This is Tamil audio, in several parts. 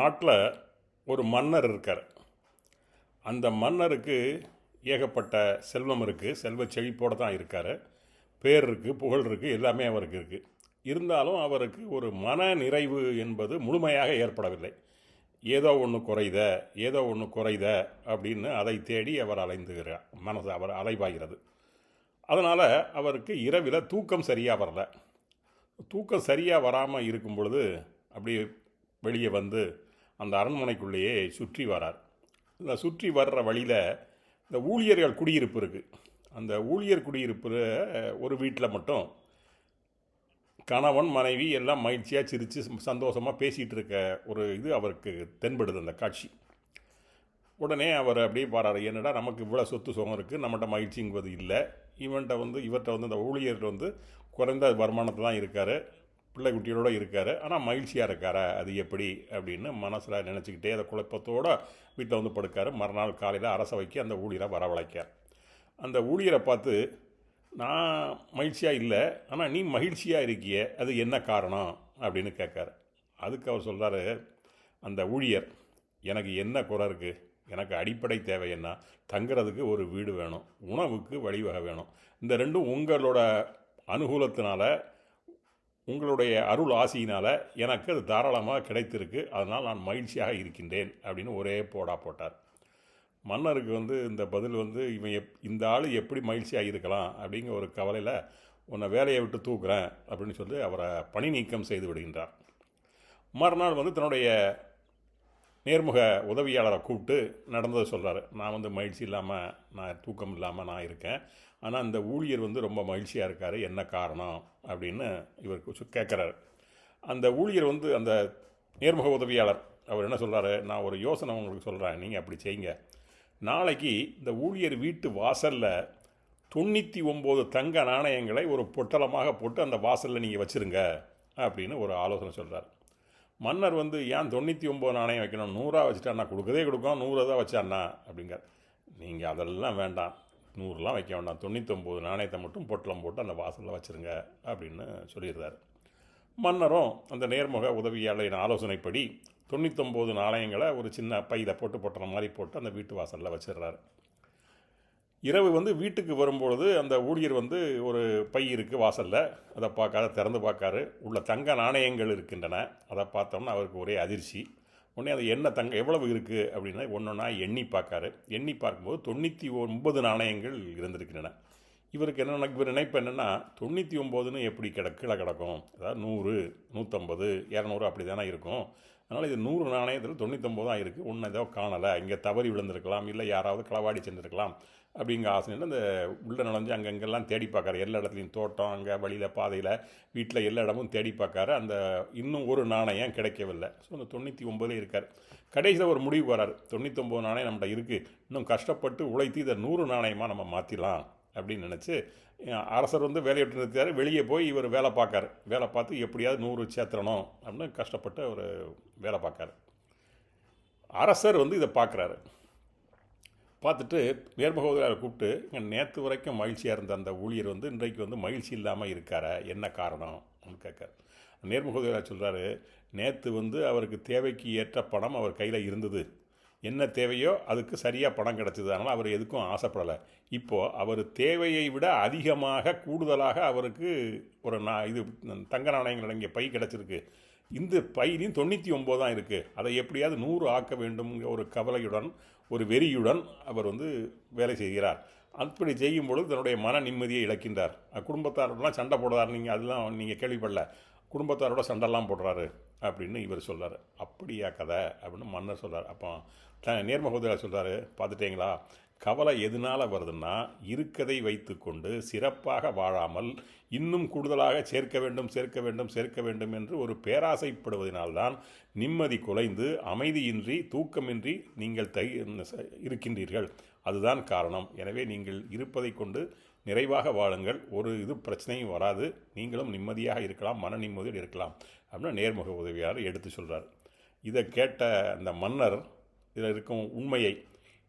நாட்டில் ஒரு மன்னர் இருக்கார். அந்த மன்னருக்கு ஏகப்பட்ட செல்வம் இருக்குது செல்வ செழிப்போடு தான் இருக்கார். பேர் இருக்குது புகழ் இருக்குது எல்லாமே அவருக்கு இருக்குது இருந்தாலும் அவருக்கு ஒரு மன நிறைவு என்பது முழுமையாக ஏற்படவில்லை. ஏதோ ஒன்று குறைத ஏதோ ஒன்று குறைத அப்படின்னு அதை தேடி அவர் அலைந்துகிறார் மனசு அவர் அலைவாகிறது அதனால் அவருக்கு இரவில் தூக்கம் சரியாக வரல. தூக்கம் சரியாக வராமல் இருக்கும் பொழுது அப்படியே வெளியே வந்து அந்த அரண்மனைக்குள்ளேயே சுற்றி வரார். இந்த சுற்றி வர்ற வழியில் இந்த ஊழியர்கள் குடியிருப்பு இருக்குது அந்த ஊழியர் குடியிருப்பில் ஒரு வீட்டில் மட்டும் கணவன் மனைவி எல்லாம் மகிழ்ச்சியாக சிரித்து சந்தோஷமாக பேசிகிட்டு இருக்க ஒரு இது அவருக்கு தென்படுது அந்த காட்சி. உடனே அவர் அப்படியே பாராரு என்னடா நமக்கு இவ்வளோ சொத்து சுகம் இருக்குது நம்மகிட்ட மகிழ்ச்சிங்கிறது இல்லை. இவன்கிட்ட வந்து இவர்கிட்ட வந்து இந்த ஊழியர் வந்து குறைந்த வருமானத்தில் தான் இருக்கார். பிள்ளை குட்டிகளோடு இருக்கார். ஆனால் மகிழ்ச்சியாக இருக்காரா? அது எப்படி? அப்படின்னு மனசில் நினச்சிக்கிட்டே அந்த குழப்பத்தோடு வீட்டில் வந்து படுக்கார். மறுநாள் காலையில் அரசவைக்கு அந்த ஊழியரை வரவழைக்கார் அந்த ஊழியரை பார்த்து நான் மகிழ்ச்சியாக இல்லை. ஆனால் நீ மகிழ்ச்சியாக இருக்கியே? அது என்ன காரணம்? அப்படின்னு கேட்காரு. அதுக்கு அவர் சொல்கிறாரு அந்த ஊழியர் எனக்கு என்ன குறை இருக்குது எனக்கு அடிப்படை தேவை என்ன? தங்குறதுக்கு ஒரு வீடு வேணும். உணவுக்கு வழிவகை வேணும். இந்த ரெண்டும் உங்களோட அனுகூலத்தினால உங்களுடைய அருள் ஆசையினால் எனக்கு அது தாராளமாக கிடைத்திருக்கு. அதனால் நான் மகிழ்ச்சியாக இருக்கின்றேன் அப்படின்னு ஒரே போடா போட்டார். மன்னருக்கு வந்து இந்த பதில் வந்து இவன் எப் இந்த ஆள் எப்படி மகிழ்ச்சியாக இருக்கலாம் அப்படிங்கிற ஒரு கவலையில் உன்னை வேலையை விட்டு தூக்குறேன் அப்படின்னு சொல்லி அவரை பணி நீக்கம் செய்து விடுகின்றார். மறுநாள் வந்து தன்னுடைய நேர்முக உதவியாளரை கூப்பிட்டு நடந்ததை சொல்கிறாரு நான் வந்து மகிழ்ச்சி இல்லாமல் நான் தூக்கம் இல்லாமல் நான் இருக்கேன். ஆனால் அந்த ஊழியர் வந்து ரொம்ப மகிழ்ச்சியாக இருக்கார். என்ன காரணம்? அப்படின்னு இவர் கேட்குறாரு அந்த ஊழியர் வந்து அந்த நேர்முக உதவியாளர் அவர் என்ன சொல்கிறாரு நான் ஒரு யோசனை உங்களுக்கு சொல்கிறேன் நீங்கள் அப்படி செய்யுங்க நாளைக்கு இந்த ஊழியர் வீட்டு வாசலில் தொண்ணூற்றி ஒம்பது தங்க நாணயங்களை ஒரு பொட்டலமாக போட்டு அந்த வாசலில் நீங்கள் வச்சுருங்க அப்படின்னு ஒரு ஆலோசனை சொல்கிறார் மன்னர் வந்து ஏன் தொண்ணூற்றி ஒம்பது நாணயம் வைக்கணும்? நூறாக வச்சுட்டாண்ணா கொடுக்கதே கொடுக்கும். நூறு தான் வச்சாண்ணா அப்படிங்கிறார். நீங்கள் அதெல்லாம் வேண்டாம். நூறுலாம் வைக்க வேண்டாம். தொண்ணூத்தொம்பது நாணயத்தை மட்டும் பொட்டலம் போட்டு அந்த வாசலில் வச்சுருங்க அப்படின்னு சொல்லிடுறாரு மன்னரும் அந்த நேர்முக உதவியாளரின் ஆலோசனைப்படி தொண்ணூத்தொம்பது நாணயங்களை ஒரு சின்ன பையில் போட்டு பொட்டுற மாதிரி போட்டு அந்த வீட்டு வாசலில் வச்சிடுறாரு. இரவு வந்து வீட்டுக்கு வரும்பொழுது அந்த ஊழியர் வந்து ஒரு பை இருக்குது வாசலில். அதை பார்க்காத திறந்து பார்க்காரு. உள்ள தங்க நாணயங்கள் இருக்கின்றன. அதை பார்த்தோம்னா அவருக்கு ஒரே அதிர்ச்சி. உடனே அது என்ன தங்க எவ்வளவு இருக்குது அப்படின்னா ஒன்று ஒன்றா எண்ணி பார்க்காரு. எண்ணி பார்க்கும்போது தொண்ணூற்றி ஒன்பது நாணயங்கள் இருந்திருக்கின்றன. இவருக்கு என்ன இவர் நினைப்பு என்னென்னா தொண்ணூற்றி ஒம்போதுன்னு எப்படி கிட கீழே கிடக்கும்? அதாவது நூறு நூற்றம்பது இரநூறு அப்படி தானே இருக்கும். அதனால் இது நூறு நாணயத்தில் தொண்ணூத்தொம்பது தான் இருக்குது ஒன்று ஏதோ காணலை. இங்கே தவறி விழுந்திருக்கலாம் இல்லை யாராவது களவாடி சென்றிருக்கலாம். அப்படிங்கிற ஆசைன்னு அந்த உள்ளே நுழைஞ்சு அங்கங்கெல்லாம் தேடி பார்க்காரு. எல்லா இடத்துலையும் தோட்டம் அங்கே வழியில் பாதையில் வீட்டில் எல்லா இடமும் தேடி பார்க்காரு. அந்த இன்னும் ஒரு நாணயம் கிடைக்கவில்லை. ஸோ அந்த தொண்ணூற்றி ஒம்பதே இருக்கார். கடைசியில் ஒரு முடிவு வராரு. தொண்ணூற்றொம்பது நாணயம் நம்மகிட்ட இருக்குது இன்னும் கஷ்டப்பட்டு உழைத்து இதை நூறு நாணயமாக நம்ம மாற்றிடலாம் அப்படின்னு நினச்சி அரசர் வந்து வேலையை விட்டு நிறுத்தியார் வெளியே போய் இவர் வேலை பார்க்காரு. வேலை பார்த்து எப்படியாவது நூறு சேர்த்துறணும் அப்படின்னு கஷ்டப்பட்டு அவர் வேலை பார்க்காரு. அரசர் வந்து இதை பார்க்குறாரு. பார்த்துட்டு நேர்முக கூப்பிட்டு இங்கே நேற்று வரைக்கும் மகிழ்ச்சியாக இருந்த அந்த ஊழியர் வந்து இன்றைக்கு வந்து மகிழ்ச்சி இல்லாமல் இருக்காரா? என்ன காரணம்? அப்படின்னு கேட்கார். சொல்கிறாரு நேற்று வந்து அவருக்கு தேவைக்கு ஏற்ற பணம் அவர் கையில் இருந்தது. என்ன தேவையோ அதுக்கு சரியாக பணம் கிடச்சிது. அதனால் அவர் எதுக்கும் ஆசைப்படலை. இப்போது அவர் தேவையை விட அதிகமாக கூடுதலாக அவருக்கு ஒரு நான் இது தங்க நாணயங்கள் அடங்கிய பை கிடச்சிருக்கு. இந்த பையிலையும் தொண்ணூற்றி ஒம்பது தான் இருக்குது அதை எப்படியாவது நூறு ஆக்க வேண்டும்ங்கிற ஒரு கவலையுடன் ஒரு வெறியுடன் அவர் வந்து வேலை செய்கிறார். அப்படி செய்யும் பொழுது தன்னுடைய மன நிம்மதியை இழக்கின்றார். குடும்பத்தாரோடலாம் சண்டை போடுறாரு. நீங்கள் அதெல்லாம் நீங்கள் கேள்விப்படல. குடும்பத்தாரோட சண்டைலாம் போடுறாரு அப்படின்னு இவர் சொல்கிறார் அப்படியா கதை? அப்படின்னு மன்னர் சொல்கிறார் அப்போ த நேர்முகத்தில் சொல்கிறாரு பார்த்துட்டீங்களா? கவலை எதனால் வருதுன்னா இருக்கதை வைத்துக்கொண்டு சிறப்பாக வாழாமல் இன்னும் கூடுதலாக சேர்க்க வேண்டும் சேர்க்க வேண்டும் சேர்க்க வேண்டும் என்று ஒரு பேராசைப்படுவதனால்தான் நிம்மதி குலைந்து அமைதியின்றி தூக்கமின்றி நீங்கள் தை இருக்கின்றீர்கள். அதுதான் காரணம். எனவே நீங்கள் இருப்பதை கொண்டு நிறைவாக வாழுங்கள். ஒரு இது பிரச்சனையும் வராது. நீங்களும் நிம்மதியாக இருக்கலாம் மன நிம்மதியோடு இருக்கலாம் அப்படின்னு நேர்முக உதவியாளர் எடுத்து சொல்கிறார் இதை கேட்ட அந்த மன்னர் இதில் இருக்கும் உண்மையை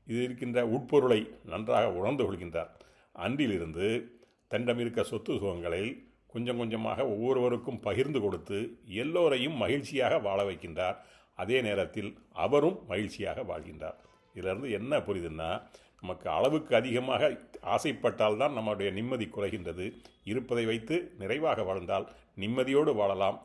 இது இருக்கின்ற உட்பொருளை நன்றாக உணர்ந்து கொள்கின்றார். அன்றிலிருந்து தண்டமிருக்க இருக்க சொத்து சுகங்களை கொஞ்சம் கொஞ்சமாக ஒவ்வொருவருக்கும் பகிர்ந்து கொடுத்து எல்லோரையும் மகிழ்ச்சியாக வாழ வைக்கின்றார். அதே நேரத்தில் அவரும் மகிழ்ச்சியாக வாழ்கின்றார். இதிலிருந்து என்ன புரியுதுன்னா நமக்கு அளவுக்கு அதிகமாக ஆசைப்பட்டால் தான் நம்முடைய நிம்மதி குறைகின்றது. இருப்பதை வைத்து நிறைவாக வாழ்ந்தால் நிம்மதியோடு வாழலாம்.